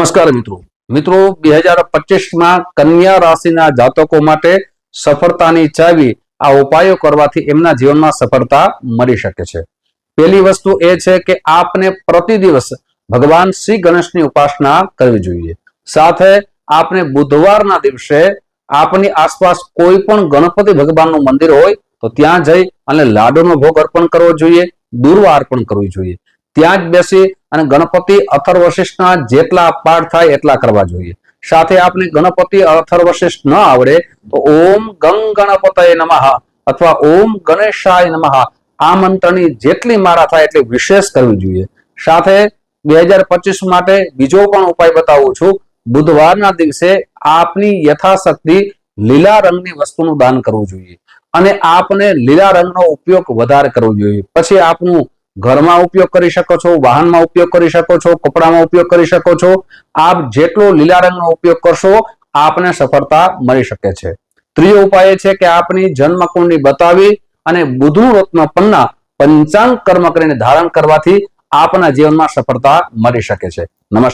નમસ્કાર મિત્રો. મિત્રો, બે હજાર પચીસમાં કન્યા રાશિના જાતકો માટે સફળતાની ચાવી આ ઉપાયો કરવાથી એમના જીવનમાં સફળતા મળી શકે છે. પહેલી વસ્તુ એ છે કે આપને પ્રતિ દિવસ ભગવાન શ્રી ગણેશની ઉપાસના કરવી જોઈએ. સાથે આપને બુધવારના દિવસે આપની આસપાસ કોઈ પણ ગણપતિ ભગવાનનું મંદિર હોય તો ત્યાં જઈ અને લાડુનો ભોગ અર્પણ કરવો જોઈએ દુર્વા અર્પણ કરવી જોઈએ. ત્યાં જ બેસી અને ગણપતિ અથર્વશિષ્ઠના જેટલા પાઠ થાય એટલા કરવા જોઈએ. સાથે આપને ગણપતિ અથર્વશિષ્ઠ ન આવડે તો ઓમ ગંગ ગણપતય નમઃ અથવા ઓમ ગણેશાય નમઃ આ મંત્રની જેટલી માળા થાય એટલી વિશેષ કરવી જોઈએ. સાથે બે હજાર પચીસ માટે બીજો પણ ઉપાય બતાવું છું. બુધવારના દિવસે આપની યથાશક્તિ લીલા રંગની વસ્તુનું દાન કરવું જોઈએ. અને આપને લીલા રંગનો ઉપયોગ વધારે કરવો જોઈએ. પછી આપનું ઘરમાં ઉપયોગ કરી શકો છો, વાહનમાં ઉપયોગ કરી શકો છો, કપડામાં ઉપયોગ કરી શકો છો. આપ જેટલો લીલા રંગનો ઉપયોગ કરશો, આપને સફળતા મળી શકે છે. ત્રીજો ઉપાય છે કે આપની જન્મ કુંડી બતાવી અને બુધુ રત્ન પન્ના પંચાંગ કર્મ કરીને ધારણ કરવાથી આપના જીવનમાં સફળતા મળી શકે છે. નમસ્કાર.